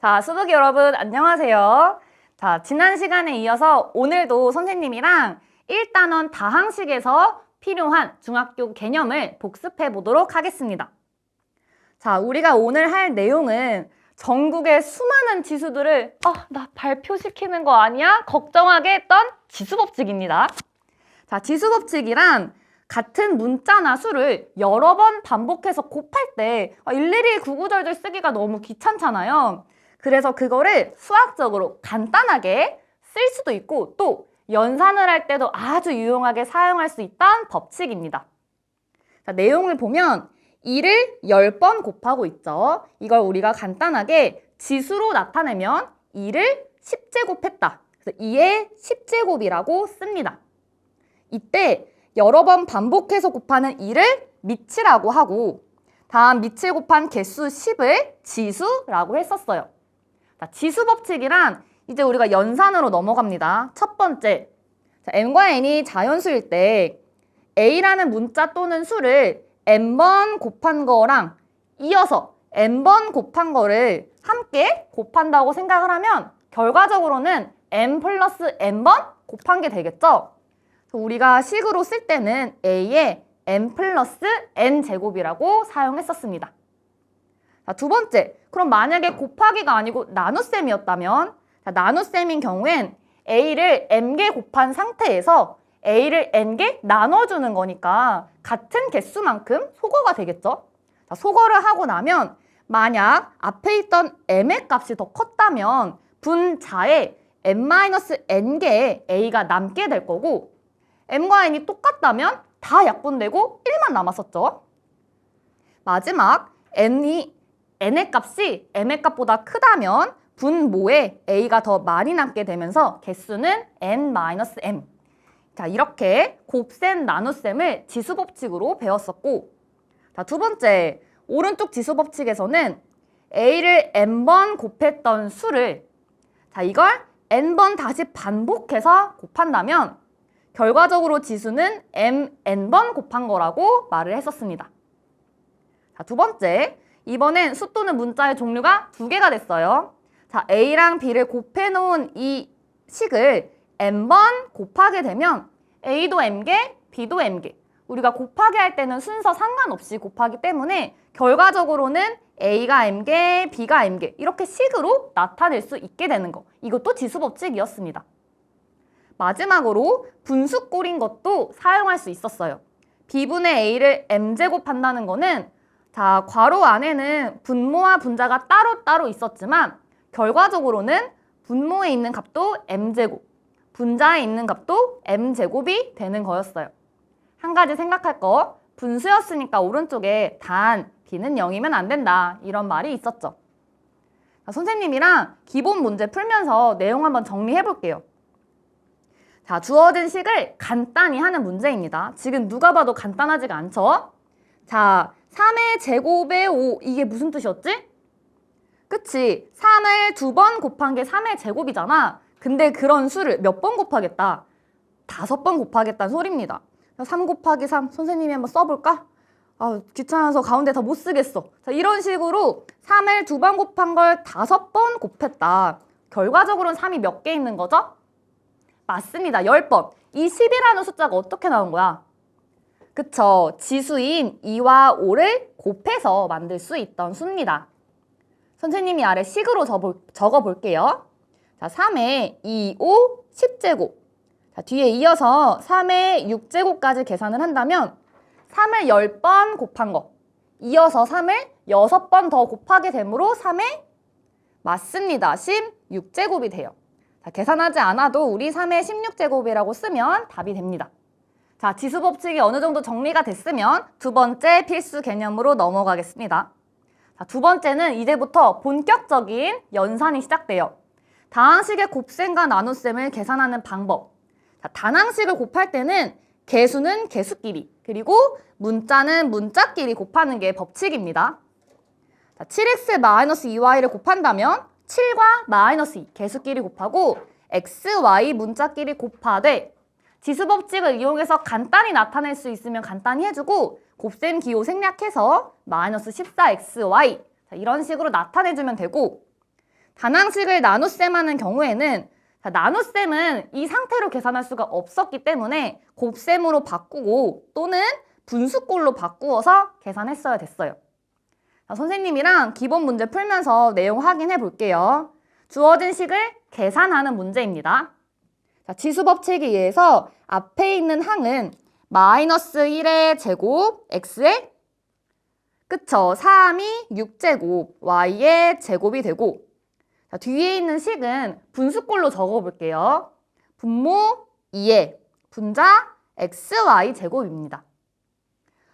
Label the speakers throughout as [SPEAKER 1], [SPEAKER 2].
[SPEAKER 1] 자, 수북이 여러분, 안녕하세요. 자, 지난 시간에 이어서 오늘도 선생님이랑 1단원 다항식에서 필요한 중학교 개념을 복습해 보도록 하겠습니다. 자, 우리가 오늘 할 내용은 전국의 수많은 지수들을 아, 나 발표시키는 거 아니야? 걱정하게 했던 지수법칙입니다. 자, 지수법칙이란 같은 문자나 수를 여러 번 반복해서 곱할 때 아, 일일이 구구절절 쓰기가 너무 귀찮잖아요. 그래서 그거를 수학적으로 간단하게 쓸 수도 있고 또 연산을 할 때도 아주 유용하게 사용할 수 있다는 법칙입니다. 자, 내용을 보면 2를 10번 곱하고 있죠. 이걸 우리가 간단하게 지수로 나타내면 2를 10제곱했다. 그래서 2의 10제곱이라고 씁니다. 이때 여러 번 반복해서 곱하는 2를 미치라고 하고 다음 미칠 곱한 개수 10을 지수라고 했었어요. 자, 지수 법칙이란 이제 우리가 연산으로 넘어갑니다. 첫 번째, 자, m과 n이 자연수일 때 a라는 문자 또는 수를 n번 곱한 거랑 이어서 n번 곱한 거를 함께 곱한다고 생각을 하면 결과적으로는 n 플러스 n번 곱한 게 되겠죠? 우리가 식으로 쓸 때는 a의 n 플러스 n 제곱이라고 사용했었습니다. 자, 두 번째, 그럼 만약에 곱하기가 아니고 나눗셈이었다면 자, 나눗셈인 경우엔 a를 n개 곱한 상태에서 a를 n개 나눠주는 거니까 같은 개수만큼 소거가 되겠죠? 자, 소거를 하고 나면 만약 앞에 있던 m의 값이 더 컸다면 분자에 n-n개의 a가 남게 될 거고 m과 n이 똑같다면 다 약분되고 1만 남았었죠. 마지막 n이 n의 값이 m의 값보다 크다면 분모에 a가 더 많이 남게 되면서 개수는 n-m. 자, 이렇게 곱셈 나눗셈을 지수 법칙으로 배웠었고 자, 두 번째, 오른쪽 지수 법칙에서는 a를 n번 곱했던 수를 자, 이걸 n번 다시 반복해서 곱한다면 결과적으로 지수는 m n번 곱한 거라고 말을 했었습니다. 자, 두 번째, 이번엔 수 또는 문자의 종류가 두 개가 됐어요. 자, a랑 b를 곱해 놓은 이 식을 n번 곱하게 되면 a도 m개, b도 m개. 우리가 곱하기 할 때는 순서 상관없이 곱하기 때문에 결과적으로는 a가 m개, b가 m개 이렇게 식으로 나타낼 수 있게 되는 거. 이것도 지수법칙이었습니다. 마지막으로 분수꼴인 것도 사용할 수 있었어요. b분의 a를 m제곱한다는 거는 자, 괄호 안에는 분모와 분자가 따로따로 있었지만 결과적으로는 분모에 있는 값도 m제곱, 분자에 있는 값도 m제곱이 되는 거였어요. 한 가지 생각할 거, 분수였으니까 오른쪽에 단 b는 0이면 안 된다 이런 말이 있었죠. 자, 선생님이랑 기본 문제 풀면서 내용 한번 정리해 볼게요. 자, 주어진 식을 간단히 하는 문제입니다. 지금 누가 봐도 간단하지가 않죠? 자, 3의 제곱에 5 이게 무슨 뜻이었지? 그치? 3을 두 번 곱한 게 3의 제곱이잖아. 근데 그런 수를 몇 번 곱하겠다? 다섯 번 곱하겠다는 소리입니다. 3 곱하기 3 선생님이 한번 써볼까? 아, 귀찮아서 가운데 다 못 쓰겠어. 자, 이런 식으로 3을 두 번 곱한 걸 다섯 번 곱했다. 결과적으로는 3이 몇 개 있는 거죠? 맞습니다. 10번. 이 10이라는 숫자가 어떻게 나온 거야? 그쵸. 지수인 2와 5를 곱해서 만들 수 있던 수입니다. 선생님이 아래 식으로 적어 볼게요. 자, 3에 2, 5, 10제곱. 자, 뒤에 이어서 3의 6제곱까지 계산을 한다면 3을 10번 곱한 거. 이어서 3을 6번 더 곱하게 되므로 3의 맞습니다. 16제곱이 돼요. 자, 계산하지 않아도 우리 3의 16제곱이라고 쓰면 답이 됩니다. 자, 지수 법칙이 어느 정도 정리가 됐으면 두 번째 필수 개념으로 넘어가겠습니다. 자, 두 번째는 이제부터 본격적인 연산이 시작돼요. 다항식의 곱셈과 나눗셈을 계산하는 방법. 자, 단항식을 곱할 때는 개수는 개수끼리, 그리고 문자는 문자끼리 곱하는 게 법칙입니다. 자, 7x-2y를 곱한다면 7과 마이너스 2 개수끼리 곱하고 x, y 문자끼리 곱하되 지수 법칙을 이용해서 간단히 나타낼 수 있으면 간단히 해주고 곱셈 기호 생략해서 마이너스 14xy 자, 이런 식으로 나타내주면 되고 단항식을 나눗셈하는 경우에는 자, 나눗셈은 이 상태로 계산할 수가 없었기 때문에 곱셈으로 바꾸고 또는 분수꼴로 바꾸어서 계산했어야 됐어요. 자, 선생님이랑 기본 문제 풀면서 내용 확인해 볼게요. 주어진 식을 계산하는 문제입니다. 자, 지수법칙에 의해서 앞에 있는 항은 마이너스 1의 제곱 x의 그쵸 3이 6제곱 y의 제곱이 되고 자, 뒤에 있는 식은 분수꼴로 적어볼게요. 분모 2의 분자 xy 제곱입니다.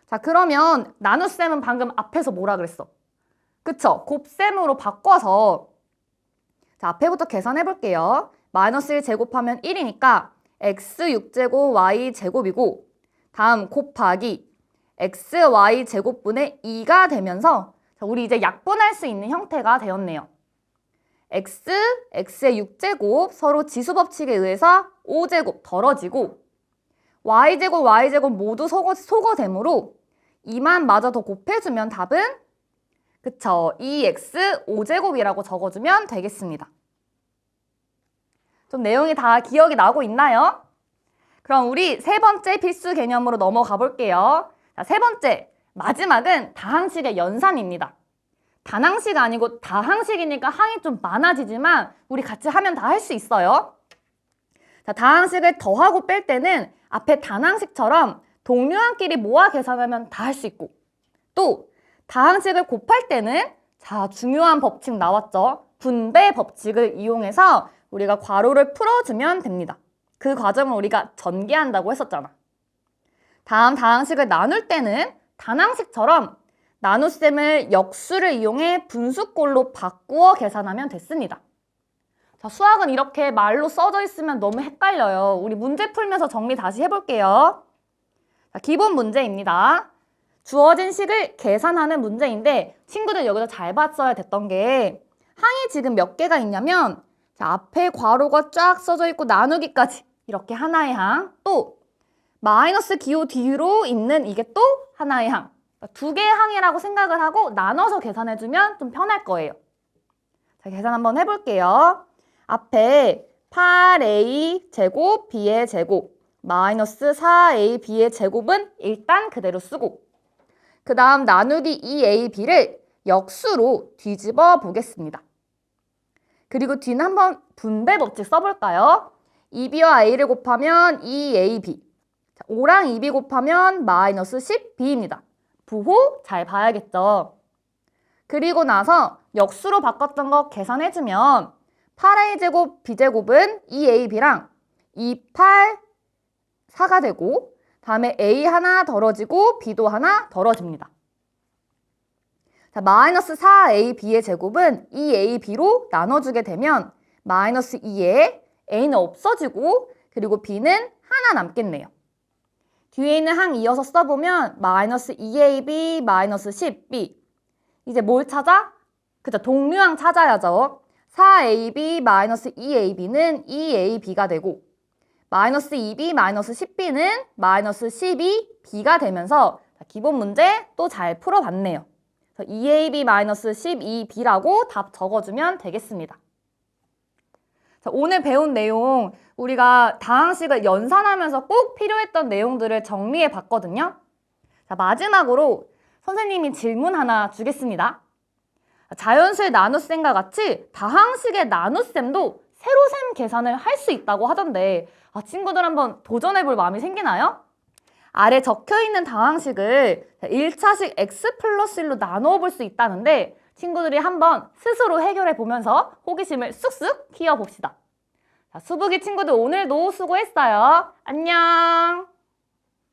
[SPEAKER 1] 자 그러면 나눗셈은 방금 앞에서 뭐라 그랬어? 그쵸? 곱셈으로 바꿔서 자 앞에부터 계산해 볼게요. 마이너스 1 제곱하면 1이니까 x 6제곱 y 제곱이고 다음 곱하기 xy 제곱분의 2가 되면서 자, 우리 이제 약분할 수 있는 형태가 되었네요. x, x의 6제곱 서로 지수법칙에 의해서 5제곱 덜어지고 y제곱, y제곱 모두 소거, 소거되므로 2만 마저 더 곱해주면 답은 그쵸 2x 5제곱이라고 적어주면 되겠습니다. 좀 내용이 다 기억이 나고 있나요? 그럼 우리 세 번째 필수 개념으로 넘어가 볼게요. 자, 세 번째, 마지막은 다항식의 연산입니다. 단항식 아니고 다항식이니까 항이 좀 많아지지만 우리 같이 하면 다 할 수 있어요. 자, 다항식을 더하고 뺄 때는 앞에 단항식처럼 동류항끼리 모아 계산하면 다 할 수 있고 또 다항식을 곱할 때는 자 중요한 법칙 나왔죠. 분배 법칙을 이용해서 우리가 괄호를 풀어주면 됩니다. 그 과정을 우리가 전개한다고 했었잖아. 다음 다항식을 나눌 때는 단항식처럼 나눗셈을 역수를 이용해 분수꼴로 바꾸어 계산하면 됐습니다. 자, 수학은 이렇게 말로 써져 있으면 너무 헷갈려요. 우리 문제 풀면서 정리 다시 해볼게요. 자, 기본 문제입니다. 주어진 식을 계산하는 문제인데 친구들 여기서 잘 봤어야 됐던 게 항이 지금 몇 개가 있냐면 자, 앞에 괄호가 쫙 써져 있고 나누기까지 이렇게 하나의 항, 또 마이너스 기호 뒤로 있는 이게 또 하나의 항. 두 개의 항이라고 생각을 하고 나눠서 계산해주면 좀 편할 거예요. 자, 계산 한번 해볼게요. 앞에 8a 제곱 b의 제곱 마이너스 4a b의 제곱은 일단 그대로 쓰고 그 다음 나누기 2a b를 역수로 뒤집어 보겠습니다. 그리고 뒤는 한번 분배 법칙 써볼까요? 2b와 a를 곱하면 2ab 5랑 2b 곱하면 마이너스 10b입니다. 부호 잘 봐야겠죠. 그리고 나서 역수로 바꿨던 거 계산해주면 8a 제곱 b제곱은 2ab랑 2, 8, 4가 되고 다음에 a 하나 덜어지고 b도 하나 덜어집니다. 자, 마이너스 4ab의 제곱은 2ab로 나눠주게 되면 마이너스 2에 a는 없어지고 그리고 b는 하나 남겠네요. 뒤에 있는 항 이어서 써보면 마이너스 2ab 마이너스 10b 이제 뭘 찾아? 그죠 동류항 찾아야죠. 4ab 마이너스 2ab는 2ab가 되고 마이너스 2b 마이너스 10b는 마이너스 12b가 되면서 기본 문제 또 잘 풀어봤네요. 2ab 마이너스 12b라고 답 적어주면 되겠습니다. 자, 오늘 배운 내용 우리가 다항식을 연산하면서 꼭 필요했던 내용들을 정리해 봤거든요. 자, 마지막으로 선생님이 질문 하나 주겠습니다. 자연수의 나눗셈과 같이 다항식의 나눗셈도 세로셈 계산을 할 수 있다고 하던데 아, 친구들 한번 도전해 볼 마음이 생기나요? 아래 적혀 있는 다항식을 1차식 x 플러스 1로 나누어 볼 수 있다는데 친구들이 한번 스스로 해결해 보면서 호기심을 쑥쑥 키워봅시다. 자, 수북이 친구들 오늘도 수고했어요. 안녕!